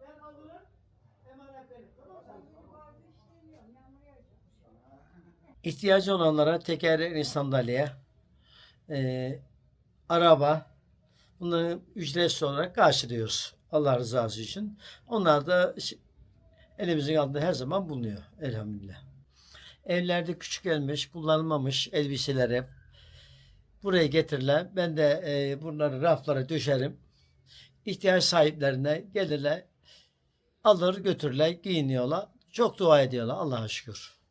Ben alırım, emanet veririm. Tamam mı? İhtiyacı olanlara tekerlekli sandalye, e, araba bunları ücretsiz olarak karşılıyoruz. Allah rızası için. Onlar da elimizin altında her zaman bulunuyor elhamdülillah. Evlerde küçük gelmiş, kullanılmamış elbiseleri buraya getirilen ben de e, bunları raflara döşerim. İhtiyaç sahiplerine gelirler, alır götürürler, giyiniyorlar. Çok dua ediyorlar Allah'a şükür.